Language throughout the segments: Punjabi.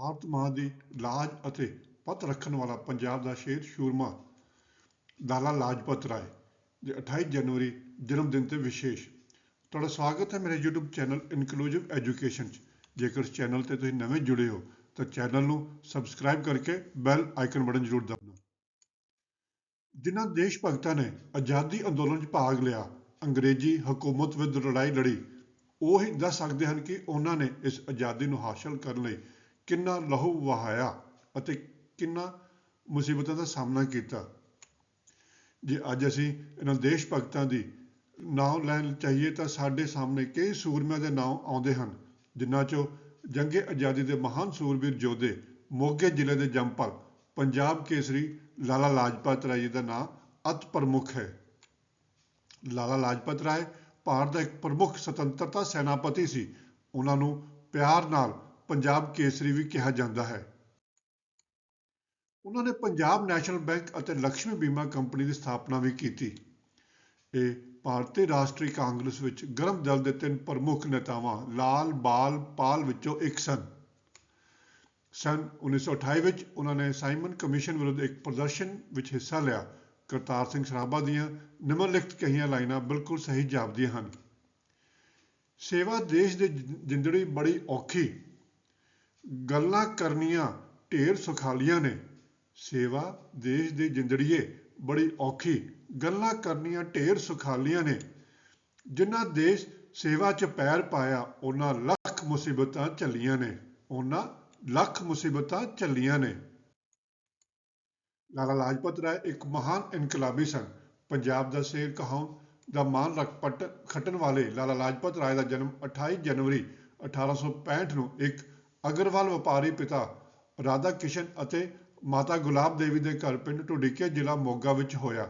ਭਾਰਤ ਮਾਂ ਦੀ ਲਾਜ ਅਤੇ ਪਤ ਰੱਖਣ ਵਾਲਾ ਪੰਜਾਬ ਦਾ ਸ਼ੇਰ ਸ਼ੂਰਮਾ ਲਾਲਾ ਲਾਜਪਤ ਰਾਏ ਦੇ 28 ਜਨਵਰੀ ਜਨਮ ਦਿਨ ਤੇ ਵਿਸ਼ੇਸ਼। ਤੁਹਾਡਾ ਸਵਾਗਤ ਹੈ ਮੇਰੇ YouTube ਚੈਨਲ ਇਨਕਲੂਸਿਵ ਐਜੂਕੇਸ਼ਨ 'ਚ। ਜੇਕਰ ਇਸ ਚੈਨਲ ਤੇ ਤੁਸੀਂ ਨਵੇਂ ਜੁੜੇ ਹੋ, ਤਾਂ ਚੈਨਲ ਨੂੰ ਸਬਸਕ੍ਰਾਈਬ ਕਰਕੇ ਬੈਲ ਆਈਕਨ ਬਟਨ ਜ਼ਰੂਰ ਦਬਾਉਣਾ। ਜਿਨ੍ਹਾਂ ਦੇਸ਼ ਭਗਤਾਂ ਨੇ ਆਜ਼ਾਦੀ ਅੰਦੋਲਨ 'ਚ ਭਾਗ ਲਿਆ, ਅੰਗਰੇਜ਼ੀ ਹਕੂਮਤ ਵਿਰੁੱਧ ਲੜਾਈ ਲੜੀ, ਉਹ ਹੀ ਦੱਸ ਸਕਦੇ ਹਨ ਕਿ ਉਹਨਾਂ ਨੇ ਇਸ ਆਜ਼ਾਦੀ ਨੂੰ ਹਾਸਲ ਕਰਨ ਲਈ ਕਿੰਨਾ ਲਹੂ ਵਹਾਇਆ ਅਤੇ ਕਿੰਨਾ ਮੁਸੀਬਤਾਂ ਦਾ ਸਾਹਮਣਾ ਕੀਤਾ। ਜੇ ਅੱਜ ਅਸੀਂ ਇਹਨਾਂ ਦੇਸ਼ ਭਗਤਾਂ ਦੀ ਨਾਮ ਲੈਣ ਚਾਹੀਏ ਤਾਂ ਸਾਡੇ ਸਾਹਮਣੇ ਕਈ ਸੂਰਮਿਆਂ ਦੇ ਨਾਮ ਆਉਂਦੇ ਹਨ, ਜਿਨ੍ਹਾਂ 'ਚੋਂ ਜੰਗੇ ਆਜ਼ਾਦੀ ਦੇ ਮਹਾਨ ਸੂਰਬੀਰ ਯੋਧੇ ਮੋਗੇ ਜ਼ਿਲ੍ਹੇ ਦੇ ਜੰਪਲ ਪੰਜਾਬ ਕੇਸਰੀ ਲਾਲਾ ਲਾਜਪਤ ਰਾਏ ਜੀ ਦਾ ਨਾਮ ਅਤ ਪ੍ਰਮੁੱਖ ਹੈ। ਲਾਲਾ ਲਾਜਪਤ ਰਾਏ ਭਾਰਤ ਦਾ ਇੱਕ ਪ੍ਰਮੁੱਖ ਸੁਤੰਤਰਤਾ ਸੈਨਾਪਤੀ ਸੀ। ਉਹਨਾਂ ਨੂੰ ਪਿਆਰ ਨਾਲ ਪੰਜਾਬ ਕੇਸਰੀ ਵੀ ਕਿਹਾ ਜਾਂਦਾ ਹੈ। ਉਹਨਾਂ ਨੇ ਪੰਜਾਬ ਨੈਸ਼ਨਲ ਬੈਂਕ ਅਤੇ ਲక్ష్ਮੀ ਬੀਮਾ ਕੰਪਨੀ ਦੀ ਸਥਾਪਨਾ ਵੀ ਕੀਤੀ। ਇਹ ਭਾਰਤੀ ਰਾਸ਼ਟਰੀ ਕਾਂਗਰਸ ਵਿੱਚ ਗਰਮ ਦਲ ਦੇ ਤਿੰਨ ਪ੍ਰਮੁੱਖ ਨੇਤਾਵਾਂ ਲਾਲ ਬਾਲ ਪਾਲ ਵਿੱਚੋਂ ਇੱਕ ਸਨ। ਸਨ 1928 ਵਿੱਚ ਉਹਨਾਂ ਨੇ ਸਾਈਮਨ ਕਮਿਸ਼ਨ ਵਿਰੁੱਧ ਇੱਕ ਪ੍ਰਦਰਸ਼ਨ ਵਿੱਚ ਹਿੱਸਾ ਲਿਆ। ਕਰਤਾਰ ਸਿੰਘ ਸਰਾਭਾ ਦੀਆਂ ਨਿਮਨਲਿਖਤ ਕਹੀਆਂ ਲਾਈਨਾਂ ਬਿਲਕੁਲ ਸਹੀ ਜਾਪਦੀਆਂ ਹਨ। ਸੇਵਾ ਦੇਸ਼ ਦੇ ਜਿੰਦੜੀ ਬੜੀ ਔਖੀ ਗੱਲਾਂ ਕਰਨੀਆਂ ਢੇਰ ਸੁਖਾਲੀਆਂ ਨੇ। ਸੇਵਾ ਦੇਸ਼ ਦੇ ਜਿੰਦੜੀਏ ਬੜੀ ਔਖੀ। ਗੱਲਾਂ ਕਰਨੀਆਂ ਢੇਰ ਸੁਖਾਲੀਆਂ ਨੇ। ਜਿਨ੍ਹਾਂ ਦੇਸ਼ ਸੇਵਾ 'ਚ ਪੈਰ ਪਾਇਆ ਉਹਨਾਂ ਲੱਖ ਮੁਸੀਬਤਾਂ ਝੱਲੀਆਂ ਨੇ। ਉਹਨਾਂ ਲੱਖ ਮੁਸੀਬਤਾਂ ਝੱਲੀਆਂ ਨੇ। ਲਾਲਾ ਲਾਜਪਤ ਰਾਏ ਇੱਕ ਮਹਾਨ ਇਨਕਲਾਬੀ ਸਨ। ਪੰਜਾਬ ਦਾ ਸ਼ੇਰ ਕਹਾਉਣ ਦਾ ਮਾਨ ਰਖਪਟ ਖੱਟਣ ਵਾਲੇ ਲਾਲਾ ਲਾਜਪਤ ਰਾਏ ਦਾ ਜਨਮ 28 ਜਨਵਰੀ 1865 ਨੂੰ ਇੱਕ ਅਗਰਵਾਲ ਵਪਾਰੀ ਪਿਤਾ ਰਾਧਾ ਕਿਸ਼ਨ ਅਤੇ ਮਾਤਾ ਗੁਲਾਬ ਦੇਵੀ ਦੇ ਘਰ ਪਿੰਡ ਢੁੱਡੀਕੇ ਜ਼ਿਲ੍ਹਾ ਮੋਗਾ ਵਿੱਚ ਹੋਇਆ।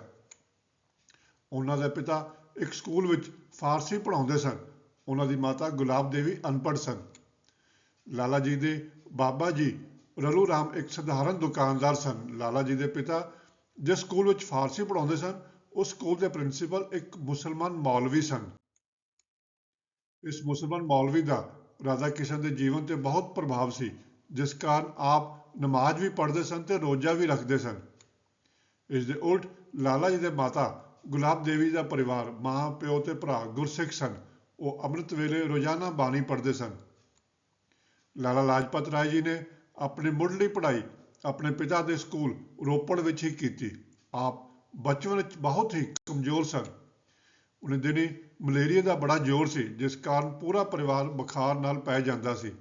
ਉਹਨਾਂ ਦੇ ਪਿਤਾ ਇੱਕ ਸਕੂਲ ਵਿੱਚ ਫਾਰਸੀ ਪੜ੍ਹਾਉਂਦੇ ਸਨ। ਉਹਨਾਂ ਦੀ ਮਾਤਾ ਗੁਲਾਬ ਦੇਵੀ ਅਨਪੜ੍ਹ ਸਨ। ਲਾਲਾ ਜੀ ਦੇ ਬਾਬਾ ਜੀ ਰਲੂ ਰਾਮ ਇੱਕ ਸਧਾਰਨ ਦੁਕਾਨਦਾਰ ਸਨ। ਲਾਲਾ ਜੀ ਦੇ ਪਿਤਾ ਜਿਸ ਸਕੂਲ ਵਿੱਚ ਫਾਰਸੀ ਪੜ੍ਹਾਉਂਦੇ ਸਨ, ਉਸ ਸਕੂਲ ਦੇ ਪ੍ਰਿੰਸੀਪਲ ਇੱਕ ਮੁਸਲਮਾਨ ਮੌਲਵੀ ਸਨ। ਇਸ ਮੁਸਲਮਾਨ ਮੌਲਵੀ ਦਾ ਰਾਧਾ ਕ੍ਰਿਸ਼ਨ ਦੇ ਜੀਵਨ ਤੇ ਬਹੁਤ ਪ੍ਰਭਾਵ ਸੀ, ਜਿਸ ਕਾਰਨ ਆਪ ਨਮਾਜ਼ ਵੀ ਪੜ੍ਹਦੇ ਸਨ ਤੇ ਰੋਜ਼ਾ ਵੀ ਰੱਖਦੇ ਸਨ। ਇਸ ਦੇ ਉਲਟ ਲਾਲਾ ਜੀ ਦੇ ਮਾਤਾ ਗੁਲਾਬ ਦੇਵੀ ਦਾ ਪਰਿਵਾਰ, ਮਾਂ, ਪਿਓ ਤੇ ਭਰਾ ਗੁਰਸਿੱਖ ਸਨ। ਉਹ ਅੰਮ੍ਰਿਤ ਵੇਲੇ ਰੋਜ਼ਾਨਾ ਬਾਣੀ ਪੜ੍ਹਦੇ ਸਨ। ਲਾਲਾ ਲਾਜਪਤ ਰਾਏ ਜੀ ਨੇ ਆਪਣੀ ਮੁੱਢਲੀ ਪੜ੍ਹਾਈ ਆਪਣੇ ਪਿਤਾ ਦੇ ਸਕੂਲ ਰੋਪੜ ਵਿੱਚ ਹੀ ਕੀਤੀ। ਆਪ ਬਚਪਨ ਵਿੱਚ ਬਹੁਤ ਹੀ ਕਮਜ਼ੋਰ ਸਨ। ਉਹਨੇ ਦਿਨੀ ਮਲੇਰੀਆ ਦਾ ਬੜਾ ਜ਼ੋਰ ਸੀ, ਜਿਸ ਕਾਰਨ ਪੂਰਾ ਪਰਿਵਾਰ ਬੁਖਾਰ ਨਾਲ ਪੈ ਜਾਂਦਾ ਸੀ।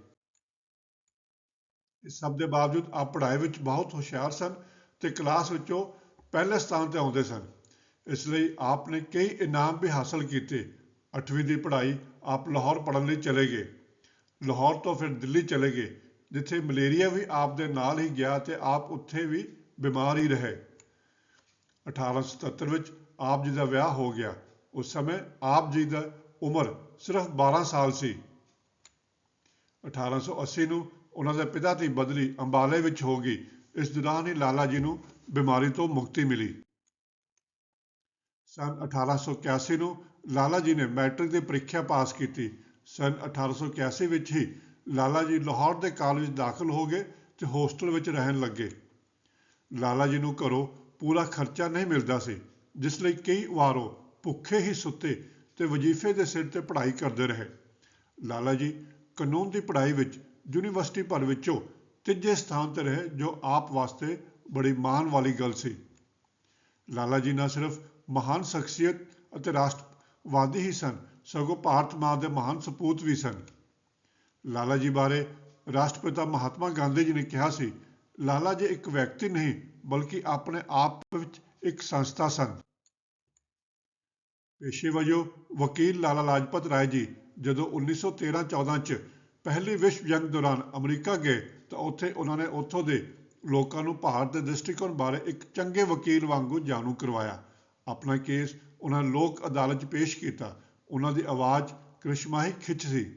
ਇਸ ਸਭ ਦੇ ਬਾਵਜੂਦ ਆਪ ਪੜ੍ਹਾਈ ਵਿੱਚ ਬਹੁਤ ਹੁਸ਼ਿਆਰ ਸਨ ਤੇ ਕਲਾਸ ਵਿੱਚੋਂ ਪਹਿਲੇ ਸਥਾਨ ਤੇ ਆਉਂਦੇ ਸਨ। ਇਸ ਲਈ ਆਪ ਨੇ ਕਈ ਇਨਾਮ ਵੀ ਹਾਸਲ ਕੀਤੇ। 8ਵੀਂ ਦੀ ਪੜ੍ਹਾਈ ਆਪ ਲਾਹੌਰ ਪੜ੍ਹਨ ਲਈ ਚਲੇ ਗਏ। ਲਾਹੌਰ ਤੋਂ ਫਿਰ ਦਿੱਲੀ ਚਲੇ ਗਏ, ਜਿੱਥੇ ਮਲੇਰੀਆ ਵੀ ਆਪ ਦੇ ਨਾਲ ਹੀ ਗਿਆ ਤੇ ਆਪ ਉੱਥੇ ਵੀ ਬਿਮਾਰ ਹੀ ਰਹੇ। 1877 ਵਿੱਚ ਆਪ ਜੀ ਦਾ ਵਿਆਹ ਹੋ ਗਿਆ। ਉਸ ਸਮੇਂ ਆਪ ਜੀ ਦਾ ਉਮਰ ਸਿਰਫ 12 ਸਾਲ ਸੀ। 1880 ਨੂੰ ਉਹਨਾਂ ਦੇ ਪਿਤਾ ਦੀ ਬਦਲੀ ਅੰਬਾਲੇ ਵਿੱਚ ਹੋ ਗਈ। ਇਸ ਦੌਰਾਨ ਹੀ ਲਾਲਾ ਜੀ ਨੂੰ ਬਿਮਾਰੀ ਤੋਂ ਮੁਕਤੀ ਮਿਲੀ। ਸਨ 1881 ਨੂੰ ਲਾਲਾ ਜੀ ਨੇ ਮੈਟ੍ਰਿਕ ਦੀ ਪ੍ਰੀਖਿਆ ਪਾਸ ਕੀਤੀ। ਸਨ 1881 ਵਿੱਚ ਹੀ ਲਾਲਾ ਜੀ ਲਾਹੌਰ ਦੇ ਕਾਲਜ ਦਾਖਲ ਹੋ ਗਏ ਤੇ ਹੋਸਟਲ ਵਿੱਚ ਰਹਿਣ ਲੱਗੇ। ਲਾਲਾ ਜੀ ਨੂੰ ਘਰੋਂ ਪੂਰਾ ਖਰਚਾ ਨਹੀਂ ਮਿਲਦਾ ਸੀ, ਜਿਸ ਲਈ ਕਈ ਵਾਰ ਭੁੱਖੇ ਹੀ ਸੁੱਤੇ ਤੇ ਵਜ਼ੀਫੇ ਦੇ ਸਿਰ ਤੇ ਪੜ੍ਹਾਈ ਕਰਦੇ ਰਹੇ। ਲਾਲਾ ਜੀ ਕਾਨੂੰਨ ਦੀ ਪੜ੍ਹਾਈ ਵਿੱਚ, ਯੂਨੀਵਰਸਿਟੀ ਭਰ ਵਿੱਚੋਂ ਤੀਜੇ ਸਥਾਨ ਤੇ ਰਹੇ, ਜੋ ਆਪ ਵਾਸਤੇ ਬੜੀ ਮਾਣ ਵਾਲੀ ਗੱਲ ਸੀ। ਲਾਲਾ ਜੀ ਨਾ ਸਿਰਫ ਮਹਾਨ ਸ਼ਖਸੀਅਤ ਅਤੇ ਰਾਸ਼ਟਰਵਾਦੀ ਹੀ ਸਨ, ਸਗੋਂ ਭਾਰਤ ਮਾਂ ਦੇ ਮਹਾਨ ਸਪੂਤ ਵੀ ਸਨ। ਲਾਲਾ ਜੀ ਬਾਰੇ ਰਾਸ਼ਟਰਪਿਤਾ ਮਹਾਤਮਾ ਗਾਂਧੀ ਜੀ ਨੇ ਕਿਹਾ ਸੀ, ਲਾਲਾ ਜੀ ਇੱਕ ਵਿਅਕਤੀ ਨਹੀਂ, ਬਲਕਿ ਆਪਣੇ ਆਪ ਵਿੱਚ ਇੱਕ ਸੰਸਥਾ ਸਨ। ਪੇਸ਼ੇ ਵਜੋਂ ਵਕੀਲ ਲਾਲਾ ਲਾਜਪਤ ਰਾਏ ਜੀ, ਜਦੋਂ 1913-14 ਚ ਪਹਿਲੀ ਵਿਸ਼ਵ ਜੰਗ ਦੌਰਾਨ ਅਮਰੀਕਾ ਗਏ, ਤਾਂ ਉੱਥੇ ਉਹਨਾਂ ਨੇ ਉੱਥੋਂ ਦੇ ਲੋਕਾਂ ਨੂੰ ਭਾਰਤ ਦੇ ਦ੍ਰਿਸ਼ਟੀਕੋਣ ਬਾਰੇ ਇੱਕ ਚੰਗੇ ਵਕੀਲ ਵਾਂਗੂ ਜਾਣੂ ਕਰਵਾਇਆ। ਆਪਣਾ ਕੇਸ ਉਹਨਾਂ ਲੋਕ ਅਦਾਲਤ 'ਚ ਪੇਸ਼ ਕੀਤਾ। ਉਹਨਾਂ ਦੀ ਆਵਾਜ਼ ਕ੍ਰਿਸ਼ਮਾਈ ਖਿੱਚ ਸੀ।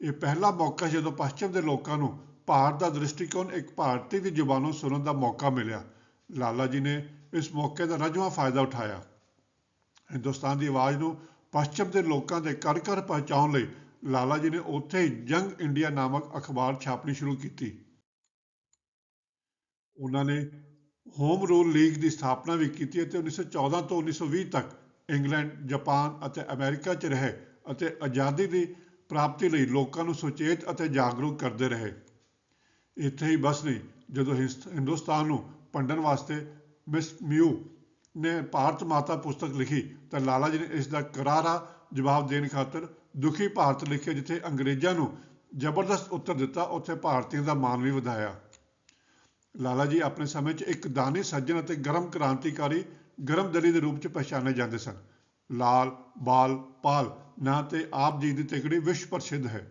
ਇਹ ਪਹਿਲਾ ਮੌਕਾ ਜਦੋਂ ਪੱਛਮ ਦੇ ਲੋਕਾਂ ਨੂੰ ਭਾਰਤ ਦਾ ਦ੍ਰਿਸ਼ਟੀਕੋਣ ਇੱਕ ਭਾਰਤੀ ਦੀ ਜ਼ੁਬਾਨੋਂ ਸੁਣਨ ਦਾ ਮੌਕਾ ਮਿਲਿਆ। ਲਾਲਾ ਜੀ ਨੇ ਇਸ ਮੌਕੇ ਦਾ ਰਜਵਾ ਫਾਇਦਾ ਉਠਾਇਆ। ਹਿੰਦੁਸਤਾਨ ਦੀ ਆਵਾਜ਼ ਨੂੰ ਪੱਛਮ ਦੇ ਲੋਕਾਂ ਦੇ ਘਰ ਘਰ ਪਹੁੰਚਾਉਣ ਲਈ ਲਾਲਾ ਜੀ ਨੇ ਉੱਥੇ ਹੀ ਜੰਗ ਇੰਡੀਆ ਨਾਮਕ ਅਖਬਾਰ ਛਾਪਣੀ ਸ਼ੁਰੂ ਕੀਤੀ। ਉਹਨਾਂ ਨੇ ਹੋਮ ਰੂਲ ਲੀਗ ਦੀ ਸਥਾਪਨਾ ਵੀ ਕੀਤੀ ਅਤੇ 1914 ਤੋਂ 1920 ਤੱਕ ਇੰਗਲੈਂਡ, ਜਾਪਾਨ ਅਤੇ ਅਮਰੀਕਾ 'ਚ ਰਹੇ ਅਤੇ ਆਜ਼ਾਦੀ ਦੀ ਪ੍ਰਾਪਤੀ ਲਈ ਲੋਕਾਂ ਨੂੰ ਸੁਚੇਤ ਅਤੇ ਜਾਗਰੂਕ ਕਰਦੇ ਰਹੇ। ਇੱਥੇ ਹੀ ਬਸ ਨਹੀਂ, ਜਦੋਂ ਹਿੰਸ- ਹਿੰਦੁਸਤਾਨ ਨੂੰ ਵੰਡਣ ਵਾਸਤੇ ਮਿਸ ਮਿਊ ਨੇ ਭਾਰਤ ਮਾਤਾ ਪੁਸਤਕ ਲਿਖੀ ਤਾਂ ਲਾਲਾ ਜੀ ਨੇ ਇਸ ਦਾ ਕਰਾਰਾ ਜਵਾਬ ਦੇਣ ਖਾਤਰ ਦੁਖੀ ਭਾਰਤ ਲਿਖਿਆ ਜਿੱਥੇ ਅੰਗਰੇਜ਼ਾਂ ਨੂੰ ਜ਼ਬਰਦਸਤ ਉੱਤਰ ਦਿੱਤਾ, ਉੱਥੇ ਭਾਰਤੀਆਂ ਦਾ ਮਾਣ ਵੀ ਵਧਾਇਆ। ਲਾਲਾ ਜੀ ਆਪਣੇ ਸਮੇਂ 'ਚ ਇੱਕ ਦਾਨੀ ਸੱਜਣ ਅਤੇ ਗਰਮ ਕ੍ਰਾਂਤੀਕਾਰੀ, ਗਰਮ ਦਲੀ ਦੇ ਰੂਪ 'ਚ ਪਛਾਣੇ ਜਾਂਦੇ ਸਨ। ਲਾਲ, ਬਾਲ, ਪਾਲ, ਨਾਂ ਤੇ ਆਪ ਜੀ ਦੀ ਤਿਕੜੀ ਵਿਸ਼ਵ ਪ੍ਰਸਿੱਧ ਹੈ।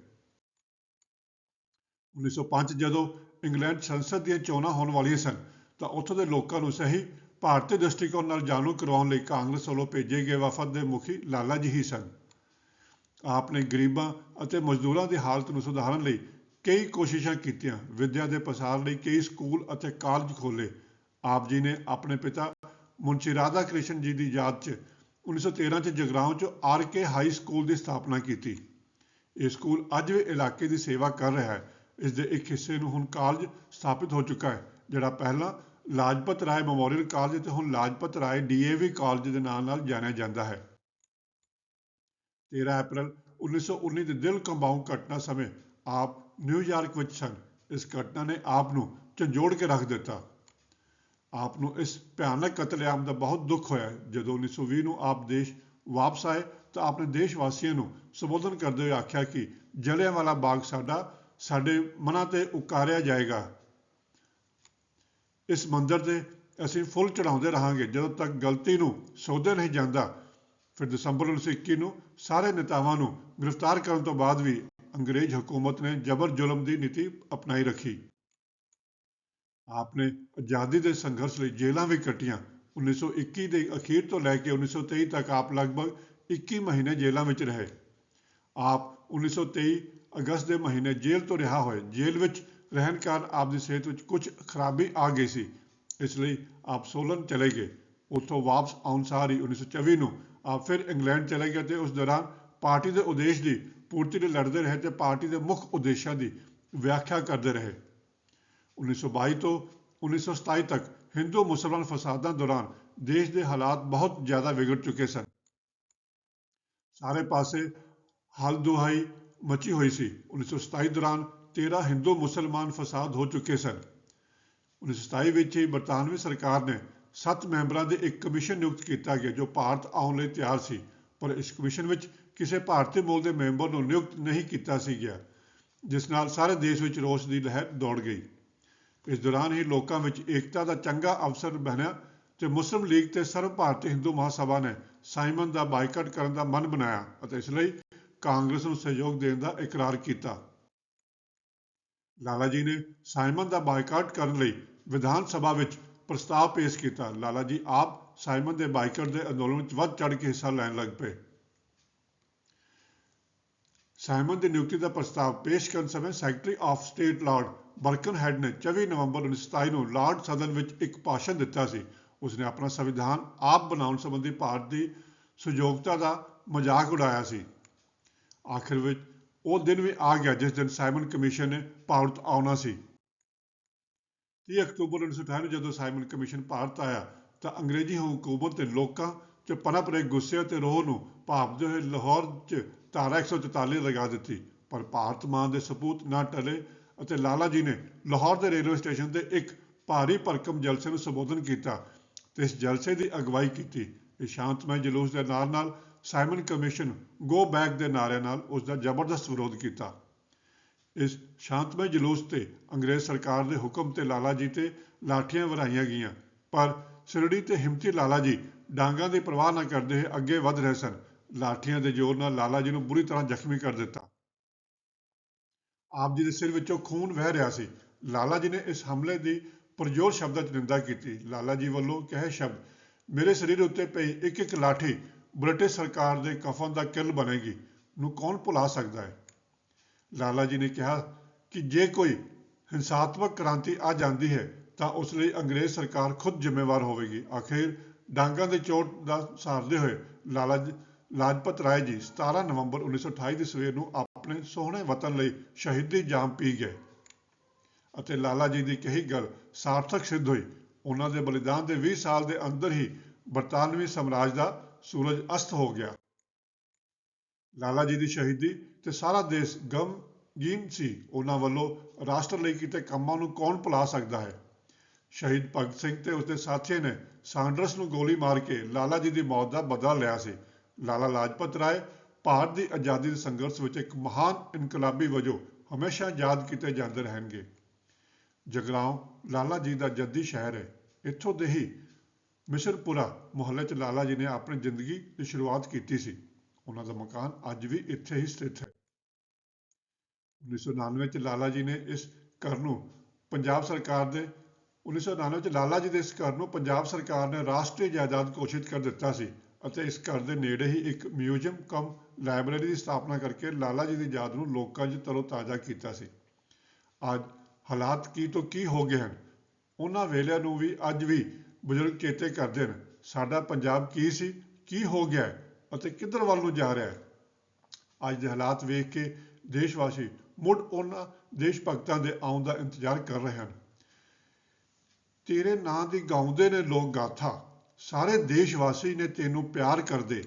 1905 ਜਦੋਂ ਇੰਗਲੈਂਡ ਸੰਸਦ ਦੀਆਂ ਚੋਣਾਂ ਹੋਣ ਵਾਲੀਆਂ ਸਨ, ਤਾਂ ਉੱਥੋਂ ਦੇ ਲੋਕਾਂ ਨੂੰ ਸਹੀ ਭਾਰਤੀ ਦ੍ਰਿਸ਼ਟੀਕੋਣ ਨਾਲ ਜਾਣੂ ਕਰਵਾਉਣ ਲਈ ਕਾਂਗਰਸ ਵੱਲੋਂ ਭੇਜੇ ਗਏ ਵਫਦ ਦੇ ਮੁਖੀ ਲਾਲਾ ਜੀ ਹੀ ਸਨ। ਆਪ ਨੇ ਗਰੀਬਾਂ ਅਤੇ ਮਜ਼ਦੂਰਾਂ ਦੀ ਹਾਲਤ ਨੂੰ ਸੁਧਾਰਨ ਲਈ ਕਈ ਕੋਸ਼ਿਸ਼ਾਂ ਕੀਤੀਆਂ। ਵਿੱਦਿਆ ਦੇ ਪ੍ਰਸਾਰ ਲਈ ਕਈ ਸਕੂਲ ਅਤੇ ਕਾਲਜ ਖੋਲ੍ਹੇ। ਆਪ ਜੀ ਨੇ ਆਪਣੇ ਪਿਤਾ ਮੁਨਸ਼ੀ ਰਾਧਾ ਕ੍ਰਿਸ਼ਨ ਜੀ ਦੀ ਯਾਦ 'ਚ 1913 'ਚ ਜਗਰਾਉਂ 'ਚ ਆਰ ਕੇ ਹਾਈ ਸਕੂਲ ਦੀ ਸਥਾਪਨਾ ਕੀਤੀ। ਇਹ ਸਕੂਲ ਅੱਜ ਵੀ ਇਲਾਕੇ ਦੀ ਸੇਵਾ ਕਰ ਰਿਹਾ ਹੈ। ਇਸ ਦੇ ਇੱਕ ਹਿੱਸੇ ਨੂੰ ਹੁਣ ਕਾਲਜ ਸਥਾਪਿਤ ਹੋ ਚੁੱਕਾ ਹੈ, ਜਿਹੜਾ ਪਹਿਲਾਂ ਲਾਜਪਤ ਰਾਏ ਮੈਮੋਰੀਅਲ ਕਾਲਜ ਤੇ ਹੁਣ ਲਾਜਪਤ ਰਾਏ ਡੀਏਵੀ ਕਾਲਜ ਦੇ ਨਾਂ ਨਾਲ ਜਾਣਿਆ ਜਾਂਦਾ ਹੈ। 13 ਅਪ੍ਰੈਲ 1919 ਦੇ ਦਿਲ ਕੰਬਾਉ ਘਟਨਾ ਸਮੇਂ ਆਪ ਨਿਊਯਾਰਕ ਵਿੱਚ ਸਨ। ਇਸ ਘਟਨਾ ਨੇ ਆਪ ਨੂੰ ਝੰਜੋੜ ਕੇ ਰੱਖ ਦਿੱਤਾ। ਆਪ ਨੂੰ ਇਸ ਭਿਆਨਕ ਕਤਲੇਆਮ ਦਾ ਬਹੁਤ ਦੁੱਖ ਹੋਇਆ। ਜਦੋਂ 1920 ਨੂੰ ਆਪ ਦੇਸ਼ ਵਾਪਸ ਆਏ ਤਾਂ ਆਪਣੇ ਦੇਸ਼ ਵਾਸੀਆਂ ਨੂੰ ਸੰਬੋਧਨ ਕਰਦੇ ਹੋਏ ਆਖਿਆ ਕਿ ਜਲਿਆਂਵਾਲਾ ਬਾਗ ਸਾਡਾ, ਸਾਡੇ ਮਨਾਂ ਤੇ ਉਕਾਰਿਆ ਜਾਏਗਾ। ਇਸ ਮੰਦਰ ਤੇ ਅਸੀਂ ਫੁੱਲ ਚੜਾਉਂਦੇ ਰਹਾਂਗੇ। ਜਦੋਂ ਤੱਕ ਗਲਤੀ ਨੂੰ ਸੋਧਿਆ ਨਹੀਂ ਜਾਂਦਾ, ਫਿਰ ਦਸੰਬਰ 1921 ਨੂੰ ਸਾਰੇ ਨੇਤਾਵਾਂ ਨੂੰ ਗ੍ਰਿਫਤਾਰ ਕਰਨ ਤੋਂ ਬਾਅਦ ਵੀ ਅੰਗਰੇਜ਼ ਹਕੂਮਤ ਨੇ ਜ਼ਬਰ ਜ਼ੁਲਮ ਦੀ ਨੀਤੀ ਅਪਣਾਈ ਰੱਖੀ। ਆਪ ਨੇ ਆਜ਼ਾਦੀ ਦੇ ਸੰਘਰਸ਼ ਲਈ ਜੇਲ੍ਹਾਂ ਵੀ ਕੱਟੀਆਂ। 1921 ਦੇ ਅਖੀਰ ਤੋਂ ਲੈ ਕੇ 1923 ਤੱਕ ਆਪ ਲਗਭਗ 21 ਮਹੀਨੇ ਜੇਲ੍ਹਾਂ ਵਿੱਚ ਰਹੇ। ਆਪ 1923 ਅਗਸਤ ਦੇ ਮਹੀਨੇ ਜੇਲ੍ਹ ਤੋਂ ਰਿਹਾ ਹੋਏ। ਜੇਲ੍ਹ ਵਿੱਚ ਰਹਿਣ ਕਾਰਨ ਆਪ ਦੀ ਸਿਹਤ ਵਿੱਚ ਕੁਝ ਖਰਾਬੀ ਆ ਗਈ ਸੀ, ਇਸ ਲਈ ਆਪ ਸੋਲਨ ਚਲੇ ਗਏ। ਉੱਥੋਂ ਵਾਪਸ ਆਉਣ ਸਾਰ ਹੀ 1924 ਨੂੰ ਆਪ ਫਿਰ ਇੰਗਲੈਂਡ ਚਲੇ ਗਏ ਤੇ ਉਸ ਦੌਰਾਨ ਪਾਰਟੀ ਦੇ ਉਦੇਸ਼ ਦੀ ਪੂਰਤੀ ਲਈ ਲੜਦੇ ਰਹੇ ਤੇ ਪਾਰਟੀ ਦੇ ਮੁੱਖ ਉਦੇਸ਼ਾਂ ਦੀ ਵਿਆਖਿਆ ਕਰਦੇ ਰਹੇ। 1922 ਤੋਂ 1927 ਤੱਕ ਹਿੰਦੂ ਮੁਸਲਮਾਨ ਫਸਾਦਾਂ ਦੌਰਾਨ ਦੇਸ਼ ਦੇ ਹਾਲਾਤ ਬਹੁਤ ਜ਼ਿਆਦਾ ਵਿਗੜ ਚੁੱਕੇ ਸਨ। ਸਾਰੇ ਪਾਸੇ ਹਲ ਦੁਹਾਈ ਮਚੀ ਹੋਈ ਸੀ। 1927 ਦੌਰਾਨ 13 ਹਿੰਦੂ ਮੁਸਲਮਾਨ ਫਸਾਦ ਹੋ ਚੁੱਕੇ ਸਨ। 1927 ਵਿੱਚ ਹੀ ਬਰਤਾਨਵੀ ਸਰਕਾਰ ਨੇ 7 ਮੈਂਬਰਾਂ ਦੇ ਇੱਕ ਕਮਿਸ਼ਨ ਨਿਯੁਕਤ ਕੀਤਾ ਗਿਆ, ਜੋ ਭਾਰਤ ਆਉਣ ਲਈ ਤਿਆਰ ਸੀ। ਪਰ ਇਸ ਕਮਿਸ਼ਨ ਵਿੱਚ ਕਿਸੇ ਭਾਰਤੀ ਮੂਲ ਦੇ ਮੈਂਬਰ ਨੂੰ ਨਿਯੁਕਤ ਨਹੀਂ ਕੀਤਾ ਸੀ ਗਿਆ, ਜਿਸ ਨਾਲ ਸਾਰੇ ਦੇਸ਼ ਵਿੱਚ ਰੋਸ ਦੀ ਲਹਿਰ ਦੌੜ ਗਈ। ਇਸ ਦੌਰਾਨ ਹੀ ਲੋਕਾਂ ਵਿੱਚ ਏਕਤਾ ਦਾ ਚੰਗਾ ਅਵਸਰ ਬਣਿਆ ਤੇ ਮੁਸਲਿਮ ਲੀਗ ਤੇ ਸਰਵ ਭਾਰਤੀ ਹਿੰਦੂ ਮਹਾਸਭਾ ਨੇ ਸਾਈਮਨ ਦਾ ਬਾਈਕਾਟ ਕਰਨ ਦਾ ਮਨ ਬਣਾਇਆ ਅਤੇ ਇਸ ਲਈ ਕਾਂਗਰਸ ਨੂੰ ਸਹਿਯੋਗ ਦੇਣ ਦਾ ਇਕਰਾਰ ਕੀਤਾ। ਲਾਲਾ ਜੀ ਨੇ ਸਾਈਮਨ ਦਾ ਬਾਈਕਾਟ ਕਰਨ ਲਈ ਵਿਧਾਨ ਸਭਾ ਵਿੱਚ ਪ੍ਰਸਤਾਵ ਪੇਸ਼ ਕੀਤਾ। ਲਾਲਾ ਜੀ ਆਪ ਸਾਈਮਨ ਦੇ ਬਾਈਕਾਟ ਦੇ ਅੰਦੋਲਨ ਵਿੱਚ ਵੱਧ ਚੜ੍ਹ ਕੇ ਹਿੱਸਾ ਲੈਣ ਲੱਗ ਪਏ। ਸਾਈਮਨ ਦੀ ਨਿਯੁਕਤੀ ਦਾ ਪ੍ਰਸਤਾਵ ਪੇਸ਼ ਕਰਨ ਸਮੇਂ secretary of state Lord Birkenhead ਨੇ 24 ਨਵੰਬਰ 1927 ਨੂੰ ਲਾਰਡ ਸਦਨ ਵਿੱਚ ਇੱਕ ਭਾਸ਼ਣ ਦਿੱਤਾ ਸੀ। ਉਸਨੇ ਆਪਣਾ ਸੰਵਿਧਾਨ ਆਪ ਬਣਾਉਣ ਸੰਬੰਧੀ ਭਾਰਤ ਦੀ ਸੁਯੋਗਤਾ ਦਾ ਮਜ਼ਾਕ ਉਡਾਇਆ ਸੀ। ਆਖਿਰ ਵਿੱਚ ਉਹ ਦਿਨ ਵੀ ਆ ਗਿਆ ਜਿਸ ਦਿਨ ਸਾਈਮਨ ਕਮਿਸ਼ਨ ਨੇ ਭਾਰਤ ਆਉਣਾ ਸੀ। 30 ਅਕਤੂਬਰ 1928 ਨੂੰ ਜਦੋਂ ਸਾਈਮਨ ਕਮਿਸ਼ਨ ਭਾਰਤ ਆਇਆ ਤਾਂ ਅੰਗਰੇਜ਼ੀ ਹਕੂਮਤ ਦੇ ਲੋਕਾਂ 'ਚ ਪਨਪ ਰਹੇ ਗੁੱਸੇ ਅਤੇ ਰੋਹ ਨੂੰ ਭਾਪਦੇ ਹੋਏ ਲਾਹੌਰ 'ਚ ਧਾਰਾ 144 ਲਗਾ ਦਿੱਤੀ। ਪਰ ਭਾਰਤ ਮਾਂ ਦੇ ਸਪੂਤ ਨਾ ਟਲੇ ਅਤੇ ਲਾਲਾ ਜੀ ਨੇ ਲਾਹੌਰ ਦੇ ਰੇਲਵੇ ਸਟੇਸ਼ਨ ਤੇ ਇੱਕ ਭਾਰੀ ਭਰਕਮ ਜਲਸੇ ਨੂੰ ਸੰਬੋਧਨ ਕੀਤਾ ਤੇ ਇਸ ਜਲਸੇ ਦੀ ਅਗਵਾਈ ਕੀਤੀ। ਇਹ ਸ਼ਾਂਤਮਈ ਜਲੂਸ ਦੇ ਨਾਲ ਨਾਲ ਸਾਈਮਨ ਕਮਿਸ਼ਨ ਗੋ ਬੈਕ ਦੇ ਨਾਅਰੇ ਨਾਲ ਉਸ ਦਾ ਜ਼ਬਰਦਸਤ ਵਿਰੋਧ ਕੀਤਾ। ਇਸ ਸ਼ਾਂਤਮਈ ਜਲੂਸ ਤੇ ਅੰਗਰੇਜ਼ ਸਰਕਾਰ ਦੇ ਹੁਕਮ ਤੇ ਲਾਲਾ ਜੀ ਤੇ ਲਾਠੀਆਂ ਵਰਾਈਆਂ ਗਈਆਂ, ਪਰ ਸਿਰੜੀ ਤੇ ਹਿੰਮਤੀ ਲਾਲਾ ਜੀ ਡਾਂਗਾਂ ਦੀ ਪਰਵਾਹ ਨਾ ਕਰਦੇ ਹੋਏ ਅੱਗੇ ਵਧ ਰਹੇ ਸਨ। ਲਾਠੀਆਂ ਦੇ ਜ਼ੋਰ ਨਾਲ ਲਾਲਾ ਜੀ ਨੂੰ ਬੁਰੀ ਤਰ੍ਹਾਂ ਜ਼ਖਮੀ ਕਰ ਦਿੱਤਾ। ਆਪ ਜੀ ਦੇ ਸਿਰ ਵਿੱਚੋਂ ਖੂਨ ਵਹਿ ਰਿਹਾ ਸੀ। ਲਾਲਾ ਜੀ ਨੇ ਇਸ ਹਮਲੇ ਦੀ ਪਰਜੋਰ ਸ਼ਬਦਾਂ 'ਚ ਨਿੰਦਾ ਕੀਤੀ। ਲਾਲਾ ਜੀ ਵੱਲੋਂ ਕਹੇ ਸ਼ਬਦ, ਮੇਰੇ ਸਰੀਰ ਉੱਤੇ ਪਈ ਇੱਕ ਇੱਕ ਲਾਠੀ ਬ੍ਰਿਟਿਸ਼ ਸਰਕਾਰ ਦੇ ਕਫਨ ਦਾ ਕਿੱਲ ਬਣੇਗੀ ਨੂੰ ਕੌਣ ਭੁਲਾ ਸਕਦਾ ਹੈ? ਲਾਲਾ ਜੀ ਨੇ ਕਿਹਾ ਕਿ ਜੇ ਕੋਈ ਹਿੰਸਾਤਮਕ ਕ੍ਰਾਂਤੀ ਆ ਜਾਂਦੀ ਹੈ, ਤਾਂ ਉਸ ਲਈ ਅੰਗਰੇਜ਼ ਸਰਕਾਰ ਖੁਦ ਜ਼ਿੰਮੇਵਾਰ ਹੋਵੇਗੀ। ਆਖਿਰ ਡਾਂਗਾਂ ਦੇ ਚੋਟ ਦਾ ਸਾਰਦੇ ਹੋਏ ਲਾਲਾ ਲਾਜਪਤ ਰਾਏ ਜੀ 17 ਨਵੰਬਰ 1928 ਦੀ ਸਵੇਰ ਨੂੰ ਆਪਣੇ ਸੋਹਣੇ ਵਤਨ ਲਈ ਸ਼ਹੀਦੀ ਜਾਮ ਪੀ ਗਏ ਅਤੇ ਲਾਲਾ ਜੀ ਦੀ ਕਹੀ ਗੱਲ ਸਾਰਥਕ ਸਿੱਧ ਹੋਈ। ਉਹਨਾਂ ਦੇ ਬਲੀਦਾਨ ਦੇ 20 ਸਾਲ ਦੇ ਅੰਦਰ ਹੀ ਬਰਤਾਨਵੀ ਸਾਮਰਾਜ ਦਾ ਸੂਰਜ ਅਸਤ ਹੋ ਗਿਆ। ਲਾਲਾ ਜੀ ਦੀ ਸ਼ਹੀਦੀ ਤੇ ਸਾਰਾ ਦੇਸ਼ ਗਮਗੀਨ ਸੀ। ਉਹਨਾਂ ਵੱਲੋਂ ਰਾਸ਼ਟਰ ਲਈ ਕੀਤੇ ਕੰਮਾਂ ਨੂੰ ਕੌਣ ਭੁਲਾ ਸਕਦਾ ਹੈ? ਸ਼ਹੀਦ ਭਗਤ ਸਿੰਘ ਤੇ ਉਸਦੇ ਸਾਥੀਆਂ ਨੇ ਸਾਂਡਰਸ ਨੂੰ ਗੋਲੀ ਮਾਰ ਕੇ ਲਾਲਾ ਜੀ ਦੀ ਮੌਤ ਦਾ ਬਦਲਾ ਲਿਆ ਸੀ। ਲਾਲਾ ਲਾਜਪਤ ਰਾਏ ਭਾਰਤ ਦੀ ਆਜ਼ਾਦੀ ਦੇ ਸੰਘਰਸ਼ ਵਿੱਚ ਇੱਕ ਮਹਾਨ ਇਨਕਲਾਬੀ ਵਜੋਂ ਹਮੇਸ਼ਾ ਯਾਦ ਕੀਤੇ ਜਾਂਦੇ ਰਹਿਣਗੇ। ਜਗਰਾਉਂ ਲਾਲਾ ਜੀ ਦਾ ਜੱਦੀ ਸ਼ਹਿਰ ਹੈ। ਇੱਥੋਂ ਦੇ ਹੀ ਮਿਸਰਪੁਰਾ ਮੁਹੱਲੇ 'ਚ ਲਾਲਾ ਜੀ ਨੇ ਆਪਣੀ ਜ਼ਿੰਦਗੀ ਦੀ ਸ਼ੁਰੂਆਤ ਕੀਤੀ ਸੀ। ਉਹਨਾਂ ਦਾ ਮਕਾਨ ਅੱਜ ਵੀ ਇੱਥੇ ਹੀ ਸਥਿਤ ਹੈ। 1999 ਚ ਲਾਲਾ ਜੀ ਨੇ ਇਸ ਘਰ ਨੂੰ ਪੰਜਾਬ ਸਰਕਾਰ ਦੇ 1999 ਚ ਲਾਲਾ ਜੀ ਦੇ ਇਸ ਘਰ ਨੂੰ ਪੰਜਾਬ ਸਰਕਾਰ ਨੇ ਰਾਸ਼ਟਰੀ ਜਾਇਦਾਦ ਘੋਸ਼ਿਤ ਕਰ ਦਿੱਤਾ ਸੀ ਅਤੇ ਇਸ ਘਰ ਦੇ ਨੇੜੇ ਹੀ ਇੱਕ ਮਿਊਜ਼ੀਅਮ ਕਮ ਲਾਇਬ੍ਰੇਰੀ ਦੀ ਸਥਾਪਨਾ ਕਰਕੇ ਲਾਲਾ ਜੀ ਦੀ ਯਾਦ ਨੂੰ ਲੋਕਾਂ 'ਚ ਤਰੋ-ਤਾਜ਼ਾ ਕੀਤਾ ਸੀ। ਅੱਜ ਹਾਲਾਤ ਕੀ ਤੋਂ ਕੀ ਹੋ ਗਏ ਹਨ, ਉਹਨਾਂ ਵੇਲਿਆਂ ਨੂੰ ਵੀ ਅੱਜ ਵੀ ਬਜ਼ੁਰਗ ਚੇਤੇ ਕਰਦੇ ਨੇ, ਸਾਡਾ ਪੰਜਾਬ ਕੀ ਸੀ, ਕੀ ਹੋ ਗਿਆ ਅਤੇ ਕਿੱਧਰ ਵੱਲ ਨੂੰ ਜਾ ਰਿਹਾ ਹੈ? ਅੱਜ ਦੇ ਹਾਲਾਤ ਵੇਖ ਕੇ ਦੇਸ਼ ਵਾਸੀ ਮੁੜ ਉਹਨਾਂ ਦੇਸ਼ ਭਗਤਾਂ ਦੇ ਆਉਣ ਦਾ ਇੰਤਜ਼ਾਰ ਕਰ ਰਹੇ ਹਨ। ਤੇਰੇ ਨਾਂ ਦੀ ਗਾਉਂਦੇ ਨੇ ਲੋਕ ਗਾਥਾ, ਸਾਰੇ ਦੇਸ਼ ਵਾਸੀ ਨੇ ਤੈਨੂੰ ਪਿਆਰ ਕਰਦੇ।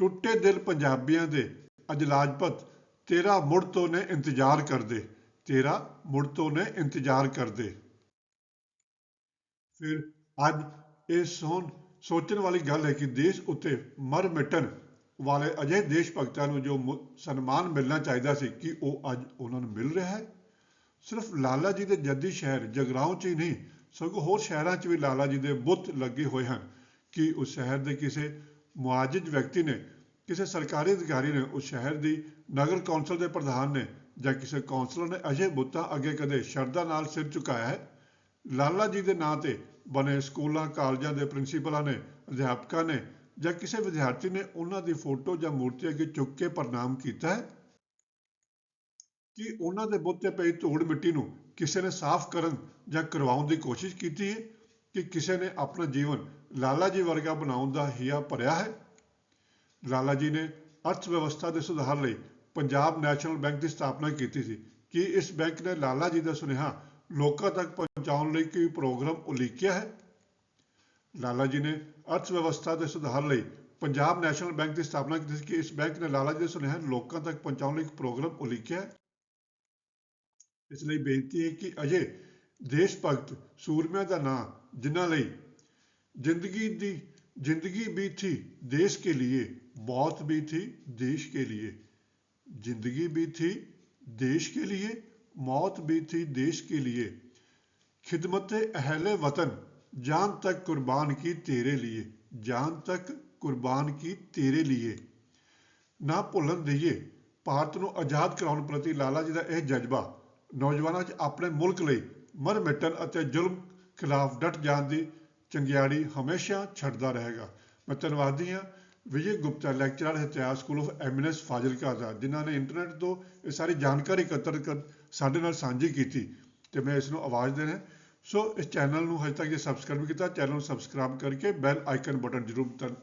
ਟੁੱਟੇ ਦਿਲ ਪੰਜਾਬੀਆਂ ਦੇ ਅੱਜ ਲਾਜਪਤ ਤੇਰਾ ਮੁੜ ਤੋਂ ਨੇ ਇੰਤਜ਼ਾਰ ਕਰਦੇ, ਤੇਰਾ ਮੁੜ ਤੋਂ ਨੇ ਇੰਤਜ਼ਾਰ ਕਰਦੇ। ਫਿਰ ਅੱਜ ਇਹ ਸੋਨ ਸੋਚਣ ਵਾਲੀ ਗੱਲ ਹੈ ਕਿ ਦੇਸ਼ ਉੱਤੇ ਮਰ ਮਿਟਣ ਵਾਲੇ ਅਜੇ ਦੇਸ਼ ਭਗਤਾਂ ਨੂੰ ਜੋ ਮੁ- ਸਨਮਾਨ ਮਿਲਣਾ ਚਾਹੀਦਾ ਸੀ, ਕਿ ਉਹ ਅੱਜ ਉਹਨਾਂ ਨੂੰ ਮਿਲ ਰਿਹਾ ਹੈ? ਸਿਰਫ ਲਾਲਾ ਜੀ ਦੇ ਜੱਦੀ ਸ਼ਹਿਰ ਜਗਰਾਉਂ 'ਚ ਹੀ ਨਹੀਂ, ਸਗੋਂ ਹੋਰ ਸ਼ਹਿਰਾਂ 'ਚ ਵੀ ਲਾਲਾ ਜੀ ਦੇ ਬੁੱਤ ਲੱਗੇ ਹੋਏ ਹਨ। ਕਿ ਉਸ ਸ਼ਹਿਰ ਦੇ ਕਿਸੇ ਮੁਆਜਿਜ ਵਿਅਕਤੀ ਨੇ, ਕਿਸੇ ਸਰਕਾਰੀ ਅਧਿਕਾਰੀ ਨੇ ਉਸ ਸ਼ਹਿਰ ਦੀ ਨਗਰ ਕੌਂਸਲ ਦੇ ਪ੍ਰਧਾਨ ਨੇ ਜਾਂ ਕਿਸੇ ਕੌਂਸਲਰ ਨੇ ਅਜੇ ਬੁੱਤਾਂ ਅੱਗੇ ਕਦੇ ਸ਼ਰਧਾ ਨਾਲ ਸਿਰ ਝੁਕਾਇਆ ਹੈ? ਲਾਲਾ ਜੀ ਦੇ ਨਾਂ ਤੇ ਬਣੇ ਸਕੂਲਾਂ, ਕਾਲਜਾਂ ਦੇ ਪ੍ਰਿੰਸੀਪਲਾਂ ਨੇ, ਅਧਿਆਪਕਾਂ ਨੇ ਜਾਂ ਕਿਸੇ ਵਿਦਿਆਰਥੀ ਨੇ ਉਹਨਾਂ ਦੀ ਫੋਟੋ ਜਾਂ ਮੂਰਤੀ ਅੱਗੇ ਝੁੱਕ ਕੇ ਪ੍ਰਣਾਮ ਕੀਤਾ ਹੈ? ਕਿ ਉਹਨਾਂ ਦੇ ਬੁੱਤ ਤੇ ਪਈ ਧੂੜ ਮਿੱਟੀ ਨੂੰ ਕਿਸੇ ਨੇ ਸਾਫ਼ ਕਰਨ ਜਾਂ ਕਰਵਾਉਣ ਦੀ ਕੋਸ਼ਿਸ਼ ਕੀਤੀ ਹੈ? ਕਿ ਕਿਸੇ ਨੇ ਆਪਣਾ ਜੀਵਨ ਲਾਲਾ ਜੀ ਵਰਗਾ ਬਣਾਉਣ ਦਾ ਹਿਆ ਭਰਿਆ ਹੈ? ਲਾਲਾ ਜੀ ਨੇ ਅਰਥ ਵਿਵਸਥਾ ਦੇ ਸੁਧਾਰ ਲਈ ਪੰਜਾਬ ਨੈਸ਼ਨਲ ਬੈਂਕ ਦੀ ਸਥਾਪਨਾ ਕੀਤੀ ਸੀ। ਕਿ ਇਸ ਬੈਂਕ ਨੇ ਲਾਲਾ ਜੀ ਦਾ ਸੁਨੇਹਾ ਲੋਕਾਂ ਤੱਕ ਪਹੁੰਚਾਉਣ ਲਈ ਕੋਈ ਪ੍ਰੋਗਰਾਮ ਉਲੀਕਿਆ ਹੈ ਲਾਲਾ ਜੀ ਨੇ ਅਰਥ ਵਿਵਸਥਾ ਦੇ ਸੁਧਾਰ ਲਈ ਪੰਜਾਬ ਨੈਸ਼ਨਲ ਬੈਂਕ ਦੀ ਸਥਾਪਨਾ ਕੀਤੀ ਸੀ ਕਿ ਇਸ ਬੈਂਕ ਨੇ ਲਾਲਾ ਜੀ ਦੇ ਸੁਨੇਹਾ ਲੋਕਾਂ ਤੱਕ ਪਹੁੰਚਾਉਣ ਲਈ ਇੱਕ ਪ੍ਰੋਗਰਾਮ ਉਲੀਕਿਆ ਹੈ ਇਸ ਲਈ ਬੇਨਤੀ ਹੈ ਕਿ ਅਜੇ ਦੇਸ਼ ਭਗਤ ਸੂਰਮਿਆਂ ਦਾ ਨਾਂ ਜਿਨ੍ਹਾਂ ਲਈ ਜ਼ਿੰਦਗੀ ਦੀ ਜ਼ਿੰਦਗੀ ਵੀ ਥੀ ਦੇਸ਼ के लिए मौत भी थी देश के लिए जिंदगी भी थी देश के लिए मौत भी थी देश के लिए खिदमत अहले वतन जान तक कुर्बान की तेरे लिए जान तक ਕੁਰਬਾਨ ਕੀ ਤੇਰੇ ਲਈ ਨਾ ਭੁੱਲਣ ਦਈਏ ਭਾਰਤ ਨੂੰ ਆਜ਼ਾਦ ਕਰਾਉਣ ਪ੍ਰਤੀ ਲਾਲਾ ਜੀ ਦਾ ਇਹ ਜਜ਼ਬਾ ਨੌਜਵਾਨਾਂ 'ਚ ਆਪਣੇ ਮੁਲਕ ਲਈ ਮਰ ਮਿਟਣ ਅਤੇ ਜ਼ੁਲਮ ਖਿਲਾਫ ਡਟ ਜਾਣ ਦੀ ਚੰਗਿਆੜੀ ਹਮੇਸ਼ਾ ਛੱਡਦਾ ਰਹੇਗਾ ਮੈਂ ਧੰਨਵਾਦੀ ਹਾਂ ਵਿਜੇ ਗੁਪਤਾ ਲੈਕਚਰਰ ਇਤਿਹਾਸ ਸਕੂਲ ਆਫ ਐਮਿਨੈਂਸ ਫਾਜ਼ਿਲਕਾ ਦਾ ਜਿਨ੍ਹਾਂ ਨੇ ਇੰਟਰਨੈਟ ਤੋਂ ਇਹ ਸਾਰੀ ਜਾਣਕਾਰੀ ਇਕੱਤਰ ਕਰ ਸਾਡੇ ਨਾਲ ਸਾਂਝੀ ਕੀਤੀ ਤੇ ਮੈਂ ਇਸ ਨੂੰ ਆਵਾਜ਼ ਦੇਣਾ ਸੋ ਇਸ ਚੈਨਲ ਨੂੰ ਹਜੇ ਤੱਕ ਜੇ ਸਬਸਕ੍ਰਾਈਬ ਕੀਤਾ, ਚੈਨਲ ਨੂੰ ਸਬਸਕ੍ਰਾਈਬ ਕਰਕੇ ਬੈਲ ਆਈਕਨ ਬਟਨ ਜ਼ਰੂਰ ਤ-